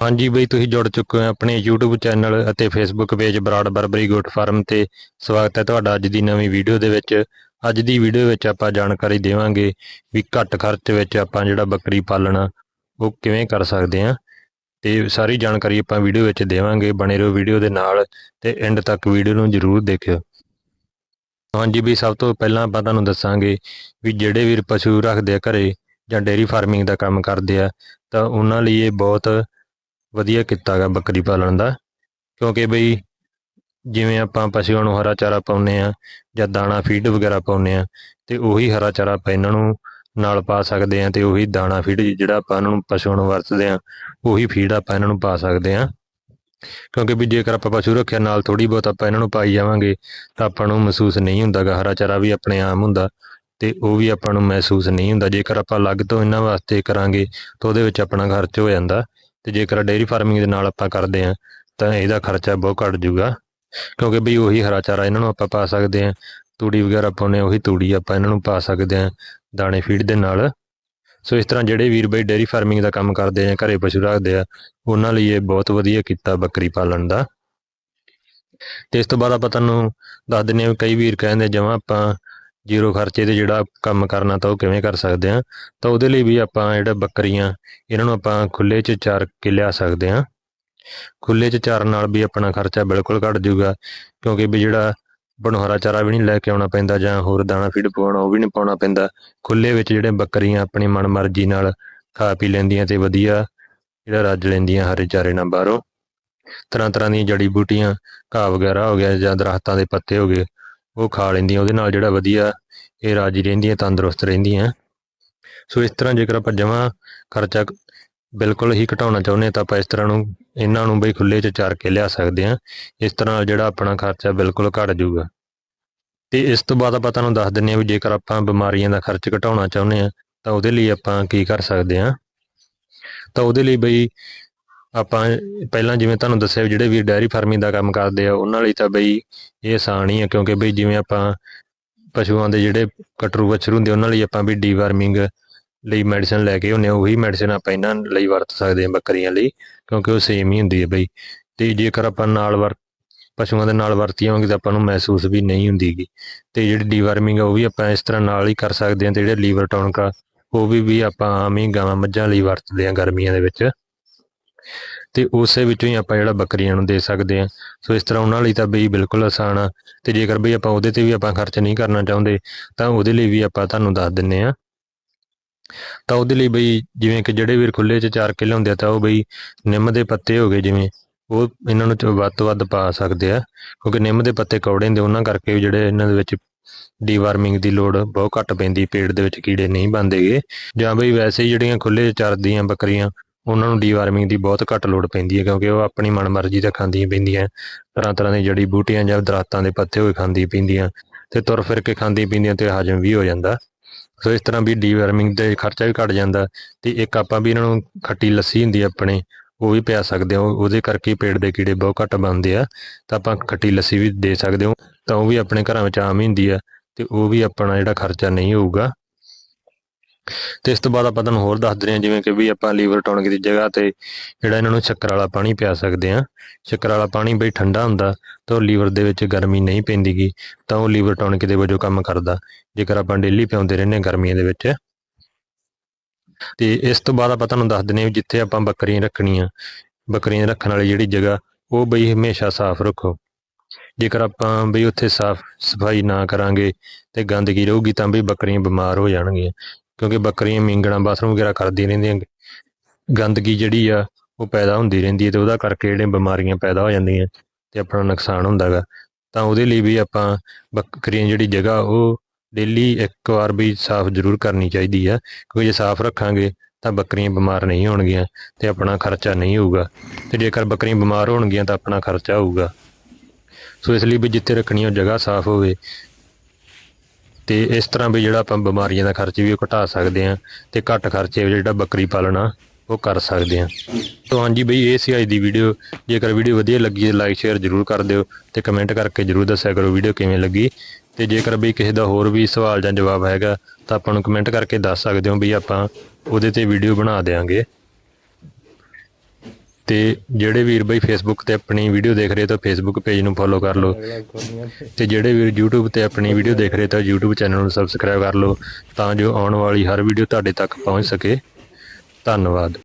ਹਾਂਜੀ ਬਈ, ਤੁਸੀਂ ਜੁੜ ਚੁੱਕੇ ਹੋ ਆਪਣੇ YouTube ਚੈਨਲ ਅਤੇ Facebook page Brar Barbari goat farm ਤੇ। ਸਵਾਗਤ ਹੈ ਤੁਹਾਡਾ ਅੱਜ ਦੀ ਨਵੀਂ ਵੀਡੀਓ ਦੇ ਵਿੱਚ। ਅੱਜ ਦੀ ਵੀਡੀਓ ਵਿੱਚ ਆਪਾਂ ਜਾਣਕਾਰੀ ਦੇਵਾਂਗੇ ਵੀ ਘੱਟ ਖਰਚ ਵਿੱਚ ਆਪਾਂ ਜਿਹੜਾ ਬੱਕਰੀ ਪਾਲਣਾ ਉਹ ਕਿਵੇਂ ਕਰ ਸਕਦੇ ਹਾਂ। ਤੇ ਸਾਰੀ ਜਾਣਕਾਰੀ ਆਪਾਂ ਵੀਡੀਓ ਵਿੱਚ ਦੇਵਾਂਗੇ, ਬਣੇ ਰਹੋ ਵੀਡੀਓ ਦੇ ਨਾਲ ਤੇ ਐਂਡ ਤੱਕ ਵੀਡੀਓ ਨੂੰ ਜਰੂਰ ਦੇਖਿਓ। ਹਾਂਜੀ ਵੀ ਸਭ ਤੋਂ ਪਹਿਲਾਂ ਆਪਾਂ ਤੁਹਾਨੂੰ ਦੱਸਾਂਗੇ ਵੀ ਜਿਹੜੇ ਵੀਰ ਪਸ਼ੂ ਰੱਖਦੇ ਆ ਘਰੇ ਜਾਂ ਡੇਅਰੀ ਫਾਰਮਿੰਗ ਦਾ ਕੰਮ ਕਰਦੇ ਆ, ਤਾਂ ਉਹਨਾਂ ਲਈ ਇਹ ਬਹੁਤ ਵਧੀਆ ਕੀਤਾ ਗਾ ਬੱਕਰੀ ਪਾਲਣ ਦਾ। ਕਿਉਂਕਿ ਬਈ ਜਿਵੇਂ ਆਪਾਂ ਪਸ਼ੂਆਂ ਨੂੰ ਹਰਾ ਚਾਰਾ ਪਾਉਂਦੇ ਆ ਜਾਂ ਦਾਣਾ ਫੀਡ ਵਗੈਰਾ ਪਾਉਂਦੇ ਆ ਤੇ ਉਹੀ ਹਰਾ ਚਾਰਾ ਆਪਾਂ ਇਹਨਾਂ ਨੂੰ ਨਾਲ ਪਾ ਸਕਦੇ ਆ ਤੇ ਉਹੀ ਦਾਣਾ ਫੀਡ ਜਿਹੜਾ ਆਪਾਂ ਇਹਨਾਂ ਨੂੰ ਪਸ਼ੂਆਂ ਨੂੰ ਵਰਤਦੇ ਆ ਉਹੀ ਫੀਡ ਆਪਾਂ ਇਹਨਾਂ ਨੂੰ ਪਾ ਸਕਦੇ ਆ ਕਿਉਂਕਿ ਵੀ ਜੇਕਰ ਆਪਾਂ ਪਸ਼ੂ ਰੱਖਿਆ ਨਾਲ ਥੋੜੀ ਬਹੁਤ ਆਪਾਂ ਇਹਨਾਂ ਨੂੰ ਪਾਈ ਜਾਵਾਂਗੇ ਤਾਂ ਆਪਾਂ ਨੂੰ ਮਹਿਸੂਸ ਨਹੀਂ ਹੁੰਦਾਗਾ ਹਰਾ ਚਾਰਾ ਵੀ ਆਪਣੇ ਆਮ ਹੁੰਦਾ ਤੇ ਉਹ ਵੀ ਆਪਾਂ ਨੂੰ ਮਹਿਸੂਸ ਨਹੀਂ ਹੁੰਦਾ। ਜੇਕਰ ਆਪਾਂ ਅਲੱਗ ਤੋਂ ਇਹਨਾਂ ਵਾਸਤੇ ਕਰਾਂਗੇ ਤਾਂ ਉਹਦੇ ਵਿੱਚ ਆਪਣਾ ਖਰਚ ਹੋ ਜਾਂਦਾ। ਤੇ ਜੇਕਰ ਡੇਅਰੀ ਫਾਰਮਿੰਗ ਦੇ ਨਾਲ ਆਪਾਂ ਕਰਦੇ ਆ ਤਾਂ ਇਹਦਾ ਖਰਚਾ ਬਹੁਤ ਘੱਟ ਜੂਗਾ ਕਿਉਂਕਿ ਬਈ ਉਹੀ ਹਰਾ ਚਾਰਾ ਇਹਨਾਂ ਨੂੰ ਆਪਾਂ ਪਾ ਸਕਦੇ ਆ ਤੂੜੀ ਵਗੈਰਾ ਪਾਉਂਦੇ ਉਹੀ ਤੂੜੀ ਆਪਾਂ ਇਹਨਾਂ ਨੂੰ ਪਾ ਸਕਦੇ ਆ ਦਾਣੇ ਫੀਡ ਦੇ ਨਾਲ। ਸੋ ਇਸ ਤਰ੍ਹਾਂ ਜਿਹੜੇ ਵੀਰ ਬਈ ਡੇਅਰੀ ਫਾਰਮਿੰਗ ਦਾ ਕੰਮ ਕਰਦੇ ਆ, ਘਰੇ ਪਸ਼ੂ ਰੱਖਦੇ ਆ, ਉਹਨਾਂ ਲਈ ਇਹ ਬਹੁਤ ਵਧੀਆ ਕੀਤਾ ਬੱਕਰੀ ਪਾਲਣ ਦਾ। ਤੇ ਇਸ ਤੋਂ ਬਾਅਦ ਆਪਾਂ ਤੁਹਾਨੂੰ ਦੱਸ ਦਿੰਨੇ ਆ ਕਈ ਵੀਰ ਕਹਿੰਦੇ ਜਮਾਂ ਆਪਾਂ ਜ਼ੀਰੋ ਖਰਚੇ ਤੇ ਜਿਹੜਾ ਕੰਮ ਕਰਨਾ ਤਾਂ ਉਹ ਕਿਵੇਂ ਕਰ ਸਕਦੇ ਆ ਤਾਂ ਉਹਦੇ ਲਈ ਵੀ ਆਪਾਂ ਜਿਹੜਾ ਬੱਕਰੀਆਂ, ਇਹਨਾਂ ਨੂੰ ਆਪਾਂ ਖੁੱਲੇ 'ਚ ਚਾਰ ਕੇ ਲਿਆ ਸਕਦੇ ਆ ਖੁੱਲੇ 'ਚ ਚਾਰਨ ਨਾਲ ਵੀ ਆਪਣਾ ਖਰਚਾ ਬਿਲਕੁਲ ਘਟ ਜਾਊਗਾ, ਕਿਉਂਕਿ ਵੀ ਜਿਹੜਾ ਬਣੋਹਰਾ ਚਾਰਾ ਵੀ ਨਹੀਂ ਲੈ ਕੇ ਆਉਣਾ ਪੈਂਦਾ ਜਾਂ ਹੋਰ ਦਾਣਾ ਫੀਡ ਪਾਉਣਾ ਉਹ ਵੀ ਨਹੀਂ ਪਾਉਣਾ ਪੈਂਦਾ। ਖੁੱਲੇ ਵਿੱਚ ਜਿਹੜੇ ਬੱਕਰੀਆਂ ਆਪਣੀ ਮਨਮਰਜ਼ੀ ਨਾਲ ਖਾ ਪੀ ਲੈਂਦੀਆਂ ਤੇ ਵਧੀਆ ਜਿਹੜਾ ਰੱਜ ਲੈਂਦੀਆਂ ਹਰੇ ਚਾਰੇ ਨਾਲ ਬਾਹਰੋਂ। ਤਰ੍ਹਾਂ ਤਰ੍ਹਾਂ ਦੀਆਂ ਜੜੀ ਬੂਟੀਆਂ, ਘਾਹ ਵਗੈਰਾ ਹੋ ਗਿਆ ਜਾਂ ਦਰਖਤਾਂ ਦੇ ਪੱਤੇ ਹੋ ਗਏ ਉਹ ਖਾ ਲੈਂਦੀਆਂ, ਉਹਦੇ ਨਾਲ ਜਿਹੜਾ ਵਧੀਆ ਇਹ ਰਾਜੀ ਰਹਿੰਦੀਆਂ, ਤੰਦਰੁਸਤ ਰਹਿੰਦੀਆਂ। ਸੋ ਇਸ ਤਰ੍ਹਾਂ ਜੇਕਰ ਆਪਾਂ ਜਮਾਂ ਖਰਚਾ ਬਿਲਕੁਲ ਹੀ ਘਟਾਉਣਾ ਚਾਹੁੰਦੇ ਹਾਂ, ਤਾਂ ਆਪਾਂ ਇਸ ਤਰ੍ਹਾਂ ਨੂੰ, ਇਹਨਾਂ ਨੂੰ ਬਈ ਖੁੱਲੇ 'ਚ ਚਾਰ ਕੇ ਲਿਆ ਸਕਦੇ ਹਾਂ। ਇਸ ਤਰ੍ਹਾਂ ਨਾਲ ਜਿਹੜਾ ਆਪਣਾ ਖਰਚਾ ਬਿਲਕੁਲ ਘਟ ਜਾਊਗਾ। ਤੇ ਇਸ ਤੋਂ ਬਾਅਦ ਆਪਾਂ ਤੁਹਾਨੂੰ ਦੱਸ ਦਿੰਨੇ ਆ ਵੀ ਜੇਕਰ ਆਪਾਂ ਬਿਮਾਰੀਆਂ ਦਾ ਖਰਚ ਘਟਾਉਣਾ ਚਾਹੁੰਦੇ ਹਾਂ, ਤਾਂ ਉਹਦੇ ਲਈ ਆਪਾਂ ਕੀ ਕਰ ਸਕਦੇ ਹਾਂ? ਤਾਂ ਉਹਦੇ ਲਈ ਬਈ ਆਪਾਂ ਪਹਿਲਾਂ ਜਿਵੇਂ ਤੁਹਾਨੂੰ ਦੱਸਿਆ ਵੀ ਜਿਹੜੇ ਵੀ ਡੈਰੀ ਫਾਰਮਿੰਗ ਦਾ ਕੰਮ ਕਰਦੇ ਆ, ਉਹਨਾਂ ਲਈ ਤਾਂ ਬਈ ਇਹ ਆਸਾਨ ਹੀ ਆ, ਕਿਉਂਕਿ ਬਈ ਜਿਵੇਂ ਆਪਾਂ ਪਸ਼ੂਆਂ ਦੇ ਜਿਹੜੇ ਕਟਰੂ ਵੱਛਰੂ ਹੁੰਦੇ ਉਹਨਾਂ ਲਈ ਆਪਾਂ ਵੀ ਡੀਵਾਰਮਿੰਗ ਲਈ ਮੈਡੀਸਨ ਲੈ ਕੇ ਹੁੰਨੇ ਉਹੀ ਮੈਡੀਸਨ ਆਪਾਂ ਇਹਨਾਂ ਲਈ ਵਰਤ ਸਕਦੇ ਹਾਂ ਬੱਕਰੀਆਂ ਲਈ, ਕਿਉਂਕਿ ਉਹ ਸੇਮ ਹੀ ਹੁੰਦੀ ਹੈ ਬਈ। ਤੇ ਜੇਕਰ ਆਪਾਂ ਨਾਲ ਵਰ, ਪਸ਼ੂਆਂ ਦੇ ਨਾਲ ਵਰਤੀ ਹੋਵਾਂਗੇ ਤਾਂ ਆਪਾਂ ਨੂੰ ਮਹਿਸੂਸ ਵੀ ਨਹੀਂ ਹੁੰਦੀਗੀ। ਤੇ ਜਿਹੜੀ ਡੀਵਾਰਮਿੰਗ ਆ, ਉਹ ਵੀ ਆਪਾਂ ਇਸ ਤਰ੍ਹਾਂ ਨਾਲ ਹੀ ਕਰ ਸਕਦੇ ਹਾਂ ਤੇ ਜਿਹੜੇ ਲੀਵਰ ਟੌਨਿਕ ਆ ਉਹ ਵੀ ਵੀ ਆਪਾਂ ਆਮ ਹੀ ਗਾਵਾਂ ਮੱਝਾਂ ਲਈ ਵਰਤਦੇ ਹਾਂ ਗਰਮੀਆਂ ਦੇ ਵਿੱਚ। ਤੇ ਉਸੇ ਵਿੱਚੋਂ ਹੀ ਆਪਾਂ ਜਿਹੜਾ ਬੱਕਰੀਆਂ ਨੂੰ ਦੇ ਸਕਦੇ ਹਾਂ। ਸੋ ਇਸ ਤਰ੍ਹਾਂ ਉਹਨਾਂ ਲਈ ਤਾਂ ਬਈ ਬਿਲਕੁਲ ਆਸਾਨ ਆ। ਤੇ ਜੇਕਰ ਬਈ ਆਪਾਂ ਉਹਦੇ ਤੇ ਵੀ ਆਪਾਂ ਖਰਚ ਨਹੀਂ ਕਰਨਾ ਚਾਹੁੰਦੇ, ਤਾਂ ਉਹਦੇ ਲਈ ਵੀ ਆਪਾਂ ਤੁਹਾਨੂੰ ਦੱਸ ਦਿੰਨੇ ਆ। ਤਾਂ ਉਹਦੇ ਲਈ ਬਈ ਜਿਵੇਂ ਕਿ ਜਿਹੜੇ ਵੀਰ ਖੁੱਲੇ 'ਚ ਚਾਰ ਕਿੱਲੇ ਹੁੰਦੇ ਆ, ਤਾਂ ਉਹ ਬਈ ਨਿੰਮ ਦੇ ਪੱਤੇ ਹੋ ਗਏ ਜਿਵੇਂ। ਉਹ ਇਹਨਾਂ ਨੂੰ ਵੱਧ ਤੋਂ ਵੱਧ ਪਾ ਸਕਦੇ ਆ, ਕਿਉਂਕਿ ਨਿੰਮ ਦੇ ਪੱਤੇ ਕੌੜੇ ਹੁੰਦੇ, ਉਹਨਾਂ ਕਰਕੇ ਵੀ ਜਿਹੜੇ ਇਹਨਾਂ ਦੇ ਵਿੱਚ ਡੀਵਾਰਮਿੰਗ ਦੀ ਲੋੜ ਬਹੁਤ ਘੱਟ ਪੈਂਦੀ ਪੇਟ ਦੇ ਵਿੱਚ ਕੀੜੇ ਨਹੀਂ ਬਣਦੇਗੇ ਜਾਂ ਬਈ ਵੈਸੇ ਹੀ ਜਿਹੜੀਆਂ ਖੁੱਲੇ ਚਰਦੀਆਂ ਬੱਕਰੀਆਂ ਉਹਨਾਂ ਨੂੰ ਡੀਵਾਰਮਿੰਗ ਦੀ ਬਹੁਤ ਘੱਟ ਲੋੜ ਪੈਂਦੀ ਹੈ ਕਿਉਂਕਿ ਉਹ ਆਪਣੀ ਮਨਮਰਜ਼ੀ ਦਾ ਖਾਂਦੀਆਂ ਪੈਂਦੀਆਂ, ਤਰ੍ਹਾਂ ਤਰ੍ਹਾਂ ਦੀ ਜੜੀ ਬੂਟੀਆਂ ਜਾਂ ਦਰਖਤਾਂ ਦੇ ਪੱਤੇ ਹੋਏ ਖਾਂਦੀ ਪੀਂਦੀਆਂ ਤੇ ਤੁਰ ਫਿਰ ਕੇ ਖਾਂਦੀ ਪੀਂਦੀਆਂ ਤੇ ਹਜਮ ਵੀ ਹੋ ਜਾਂਦਾ। ਸੋ ਇਸ ਤਰ੍ਹਾਂ ਵੀ ਡੀਵਾਰਮਿੰਗ ਦੇ ਖਰਚਾ ਵੀ ਘਟ ਜਾਂਦਾ ਤੇ ਇੱਕ ਆਪਾਂ ਵੀ ਇਹਨਾਂ ਨੂੰ ਖੱਟੀ ਲੱਸੀ ਹੁੰਦੀ ਆਪਣੇ, ਉਹ ਵੀ ਪਿਆ ਸਕਦੇ ਹੋ, ਉਹਦੇ ਕਰਕੇ ਪੇਟ ਦੇ ਕੀੜੇ ਬਹੁਤ ਘੱਟ ਬਣਦੇ ਆ, ਤਾਂ ਆਪਾਂ ਖੱਟੀ ਲੱਸੀ ਵੀ ਦੇ ਸਕਦੇ ਹੋ, ਤਾਂ ਉਹ ਵੀ ਆਪਣੇ ਘਰਾਂ ਵਿੱਚ ਆਮ ਹੀ ਹੁੰਦੀ ਆ ਤੇ ਉਹ ਵੀ ਆਪਣਾ ਜਿਹੜਾ ਖਰਚਾ ਨਹੀਂ ਹੋਊਗਾ। ਤੇ ਇਸ ਤੋਂ ਬਾਅਦ ਆਪਾਂ ਤੁਹਾਨੂੰ ਹੋਰ ਦੱਸ ਦਿੰਦੇ ਹਾਂ, ਜਿਵੇਂ ਕਿ ਵੀ ਆਪਾਂ ਲੀਵਰ ਟੌਨਿਕ ਦੀ ਜਗ੍ਹਾ ਤੇ ਜਿਹੜਾ ਇਹਨਾਂ ਨੂੰ ਸ਼ੱਕਰ ਵਾਲਾ ਪਾਣੀ ਪਿਆ ਸਕਦੇ ਹਾਂ। ਸ਼ੱਕਰ ਵਾਲਾ ਪਾਣੀ ਬਈ ਠੰਡਾ ਹੁੰਦਾ, ਤਾਂ ਉਹ ਲੀਵਰ ਦੇ ਵਿੱਚ ਗਰਮੀ ਨਹੀਂ ਪੈਂਦੀਗੀ, ਤਾਂ ਉਹ ਲੀਵਰ ਟੌਨਿਕ ਦੇ ਵਜੋਂ ਕੰਮ ਕਰਦਾ। ਜੇਕਰ ਆਪਾਂ ਡੇਲੀ ਪਿਆਉਂਦੇ ਰਹਿੰਦੇ ਹਾਂ ਗਰਮੀਆਂ ਦੇ ਵਿੱਚ। ਤੇ ਇਸ ਤੋਂ ਬਾਅਦ ਆਪਾਂ ਤੁਹਾਨੂੰ ਦੱਸ ਦਿੰਦੇ ਹਾਂ ਵੀ ਜਿੱਥੇ ਆਪਾਂ ਬੱਕਰੀਆਂ ਰੱਖਣੀਆਂ, ਬੱਕਰੀਆਂ ਰੱਖਣ ਵਾਲੀ ਜਿਹੜੀ ਜਗ੍ਹਾ, ਉਹ ਬਈ ਹਮੇਸ਼ਾ ਸਾਫ਼ ਰੱਖੋ। ਜੇਕਰ ਆਪਾਂ ਬਈ ਉੱਥੇ ਸਾਫ਼ ਸਫ਼ਾਈ ਨਾ ਕਰਾਂਗੇ ਤੇ ਗੰਦਗੀ ਰਹੂਗੀ, ਤਾਂ ਬਈ ਬੱਕਰੀਆਂ ਬਿਮਾਰ ਹੋ ਜਾਣਗੀਆਂ। ਕਿਉਂਕਿ ਬੱਕਰੀਆਂ ਮੀਂਗਣਾ ਬਾਥਰੂਮ ਵਗੈਰਾ ਕਰਦੀਆਂ ਰਹਿੰਦੀਆਂ ਗੰਦਗੀ ਜਿਹੜੀ ਆ, ਉਹ ਪੈਦਾ ਹੁੰਦੀ ਰਹਿੰਦੀ ਹੈ ਤੇ ਉਹਦਾ ਕਰਕੇ ਜਿਹੜੇ ਬਿਮਾਰੀਆਂ ਪੈਦਾ ਹੋ ਜਾਂਦੀਆਂ ਤੇ ਆਪਣਾ ਨੁਕਸਾਨ ਹੁੰਦਾਗਾ ਤਾਂ ਉਹਦੇ ਲਈ ਵੀ ਆਪਾਂ ਬੱਕਰੀਆਂ ਜਿਹੜੀ ਜਗ੍ਹਾ, ਉਹ ਡੇਲੀ ਇੱਕ ਵਾਰ ਵੀ ਸਾਫ਼ ਜ਼ਰੂਰ ਕਰਨੀ ਚਾਹੀਦੀ ਆ। ਕਿਉਂਕਿ ਜੇ ਸਾਫ਼ ਰੱਖਾਂਗੇ, ਤਾਂ ਬੱਕਰੀਆਂ ਬਿਮਾਰ ਨਹੀਂ ਹੋਣਗੀਆਂ ਤੇ ਆਪਣਾ ਖਰਚਾ ਨਹੀਂ ਹੋਊਗਾ। ਤੇ ਜੇਕਰ ਬੱਕਰੀਆਂ ਬਿਮਾਰ ਹੋਣਗੀਆਂ, ਤਾਂ ਆਪਣਾ ਖਰਚਾ ਹੋਊਗਾ। ਸੋ ਇਸ ਲਈ ਵੀ ਜਿੱਥੇ ਰੱਖਣੀ ਉਹ ਜਗ੍ਹਾ ਸਾਫ਼ ਹੋਵੇ। ਤੇ ਇਸ ਤਰ੍ਹਾਂ ਵੀ ਜਿਹੜਾ ਆਪਾਂ ਬਿਮਾਰੀਆਂ ਦਾ ਖਰਚ ਵੀ ਉਹ ਘਟਾ ਸਕਦੇ ਹਾਂ ਤੇ ਘੱਟ ਖਰਚੇ ਵਿੱਚ ਜਿਹੜਾ ਬੱਕਰੀ ਪਾਲਣਾ ਉਹ ਕਰ ਸਕਦੇ ਹਾਂ। ਤਾਂ ਹਾਂਜੀ ਬਈ, ਇਹ ਸੀ ਅੱਜ ਦੀ ਵੀਡੀਓ ਜੇਕਰ ਵੀਡੀਓ ਵਧੀਆ ਲੱਗੀ ਤਾਂ ਲਾਈਕ ਸ਼ੇਅਰ ਜ਼ਰੂਰ ਕਰ ਦਿਓ ਤੇ ਕਮੈਂਟ ਕਰਕੇ ਜ਼ਰੂਰ ਦੱਸਿਆ ਕਰੋ ਵੀਡੀਓ ਕਿਵੇਂ ਲੱਗੀ। ਤੇ ਜੇਕਰ ਬਈ ਕਿਸੇ ਦਾ ਹੋਰ ਵੀ ਸਵਾਲ ਜਾਂ ਜਵਾਬ ਹੈਗਾ ਤਾਂ ਆਪਾਂ ਨੂੰ ਕਮੈਂਟ ਕਰਕੇ ਦੱਸ ਸਕਦੇ ਹੋ ਵੀ ਆਪਾਂ ਉਹਦੇ ਤੇ ਵੀਡੀਓ ਬਣਾ ਦੇਵਾਂਗੇ ਤੇ ਜਿਹੜੇ ਵੀਰ ਬਈ ਫੇਸਬੁੱਕ ਤੇ ਆਪਣੀ ਵੀਡੀਓ ਦੇਖ ਰਹੇ ਤਾਂ ਫੇਸਬੁੱਕ ਪੇਜ ਨੂੰ ਫੋਲੋ ਕਰ ਲਓ। ਤੇ ਜਿਹੜੇ ਵੀਰ YouTube ਤੇ ਆਪਣੀ ਵੀਡੀਓ ਦੇਖ ਰਹੇ ਤਾਂ YouTube ਚੈਨਲ ਨੂੰ ਸਬਸਕ੍ਰਾਈਬ ਕਰ ਲਓ ਤਾਂ ਜੋ ਆਉਣ ਵਾਲੀ ਹਰ ਵੀਡੀਓ ਤੁਹਾਡੇ ਤੱਕ ਪਹੁੰਚ ਸਕੇ। ਧੰਨਵਾਦ।